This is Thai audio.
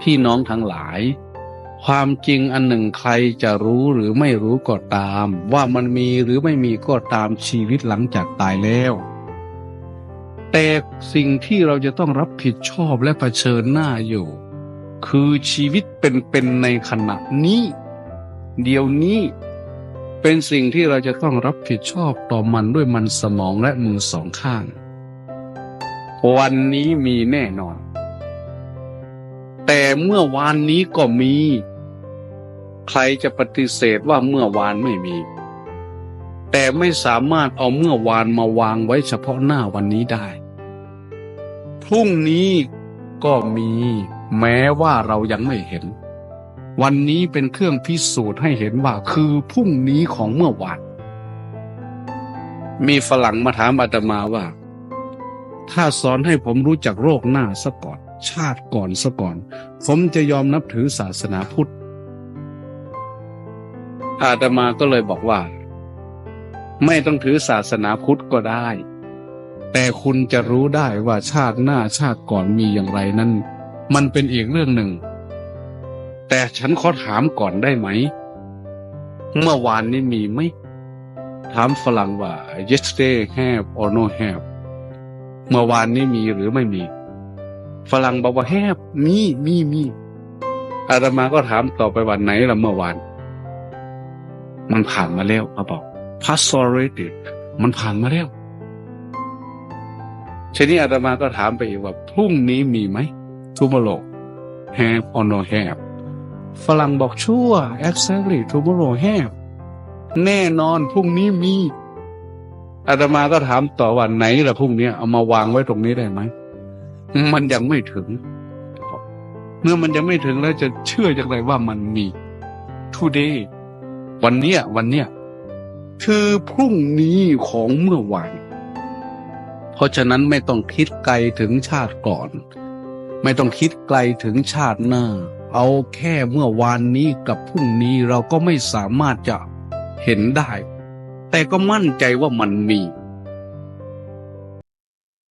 พี่น้องทั้งหลาย ความจริงอันหนึ่งใครจะรู้หรือไม่รู้ก็ตาม ว่ามันมีหรือไม่มีก็ตามชีวิตหลังจากตายแล้ว แต่สิ่งที่เราจะต้องรับผิดชอบและะเผชิญหน้าอยู่ คือชีวิตเป็นๆในขณะนี้ เดี๋ยวนี้เป็นสิ่งที่เราจะต้องรับผิดชอบต่อมันด้วยมันสมองและมือสองข้าง วันนี้มีแน่นอน แต่เมื่อวานนี้ก็มี ใครจะปฏิเสธว่าเมื่อวานไม่มี แต่ไม่สามารถเอาเมื่อวานมาวางไว้เฉพาะหน้าวันนี้ได้ พรุ่งนี้ก็มีแม้ว่าเรายังไม่เห็น วันนี้เป็นเครื่องพิสูจน์ให้เห็นว่าคือพรุ่งนี้ของเมื่อวาน มีฝรั่งมาถามอาตมาว่า ถ้าสอนให้ผมรู้จักโรคหน้าซะก่อน ชาติก่อนซะก่อน ผมจะยอมนับถือศาสนาพุทธ อาตมาก็เลยบอกว่า ไม่ต้องถือศาสนาพุทธก็ได้ แต่คุณจะรู้ได้ว่าชาติหน้าชาติก่อนมีอย่างไรนั้น มันเป็นอีกเรื่องหนึ่ง แต่ฉันขอถามก่อนได้ไหม เมื่อวานนี้มีไหมถามฝรั่งว่า yesterday have or no have เมื่อวานนี้มีหรือไม่มี ฝรั่งบอกว่า have มีมีมีอาตมาก็ถามต่อไปวันไหนละเมื่อวาน มันผ่านมาแล้วเขาบอก past already มันผ่านมาแล้วทีนี้อาตมาก็ถามไปอีกว่าพรุ่งนี้มีไหม tomorrow have or no have ฝรั่งบอกชั่ว exactly tomorrow have แน่นอนพรุ่งนี้มีอาตมาก็ถามต่อวันไหนล่ะพรุ่งนี้เอามาวางไว้ตรงนี้ได้ไหม มันยังไม่ถึงเมื่อมันยังไม่ถึงแล้วจะเชื่อจากไรว่ามันมี today วันเนี้ย วันเนี้ยคือพรุ่งนี้ของเมื่อวานเพราะฉะนั้นไม่ต้องคิดไกลถึงชาติก่อน ไม่ต้องคิดไกลถึงชาติหน้า เอาแค่เมื่อวานนี้กับพรุ่งนี้เราก็ไม่สามารถจะเห็นได้ แต่ก็มั่นใจว่ามันมี